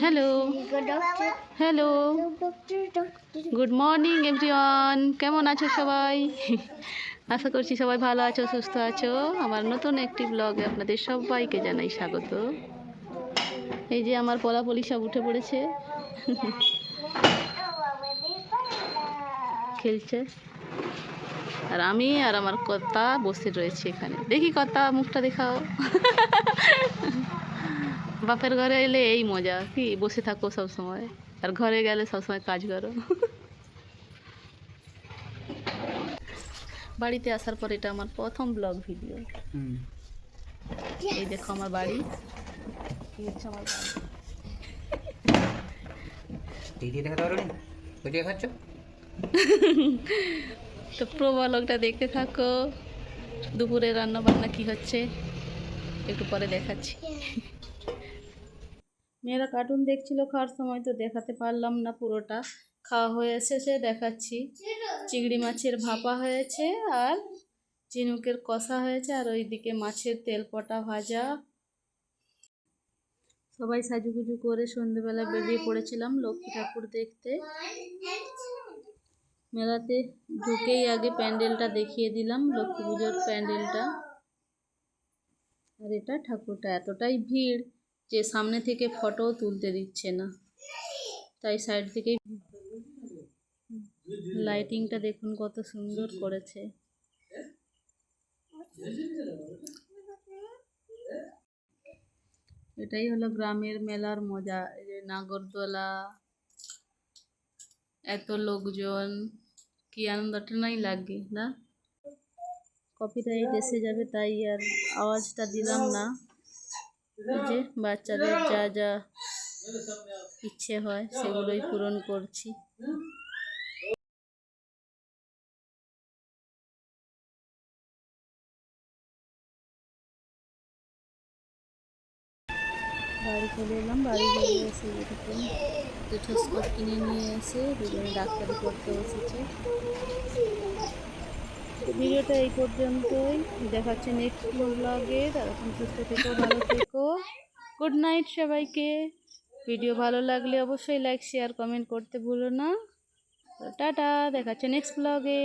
Hello hello good morning everyone কেমন আছো সবাই? আশা করছি সবাই ভালো আছো, সুস্থ আছো। আমার নতুন একটি ব্লগে আপনাদের সবাইকে জানাই স্বাগত। এই যে আমার পলাপলি সব উঠে পড়েছে। খেলছে। আর আমি আর আমার কর্তা বসে রয়েছে এখানে। দেখি কর্তা, মুখটা দেখাও। বাপের ঘরে এলে এই মজা কি বসে থাকো সব সময় আর ঘরে গেলে সব সময় কাজ করো। বাড়িতে আসার পর এটা আমার প্রথম ব্লগ ভিডিও এই দেখো আমার বাড়ি। এই হচ্ছে আমার বাড়ি। দিদি দেখাতে পারো নি খাচ্ছ? তো প্রো ব্লগটা দেখতে থাকো। দুপুরে রান্না বান্না কি হচ্ছে একটু পরে দেখাচ্ছি। মেয়েরা কার্টুন দেখছিল খাওয়ার সময় তো দেখাতে পারলাম না পুরোটা। খাওয়া হয়ে এসেছে, দেখাচ্ছি। চিংড়ি মাছের ভাপা হয়েছে আর চিনুকের কষা হয়েছে আর ওইদিকে মাছের তেল পটা ভাজা। সবাই সাজুগুজু করে সন্ধেবেলা বেরিয়ে পড়েছিলাম লক্ষ্মী ঠাকুর দেখতে। মেলাতে ঢুকেই আগে প্যান্ডেলটা দেখিয়ে দিলাম, লক্ষ্মী পুজোর প্যান্ডেলটা। আর এটা ঠাকুরটা, এতটাই ভিড়। যে সামনে থেকে ফটোও তুলতে দিচ্ছে না। তাই সাইড থেকেই লাইটিংটা দেখুন কত সুন্দর করেছে। এটাই হলো গ্রামের মেলার মজা, এই যে নাগরদোলা, এত লোকজন, কি আনন্দটা নাই লাগে, না? কপিরাইট এসে যাবে তাই আর আওয়াজটা দিলাম না। যে বাচ্চাদের যা যা ইচ্ছে হয় সেগুলোই পূরণ করছি। বাড়ি চলে এলাম, বাড়ি চলে এসে এরকম পিঠোস্কোপ কিনে নিয়ে এসে দুজনে ডাক্তারি করতে বসেছে ভিডিওটা এই পর্যন্তই। দেখাচ্ছে নেক্সট ব্লগে তখন সুস্থ থেকো, ভালো থেকো। গুড নাইট সবাইকে। ভিডিও ভালো লাগলে অবশ্যই লাইক শেয়ার কমেন্ট করতে ভুলো না। টাটা, দেখাচ্ছে নেক্সট ব্লগে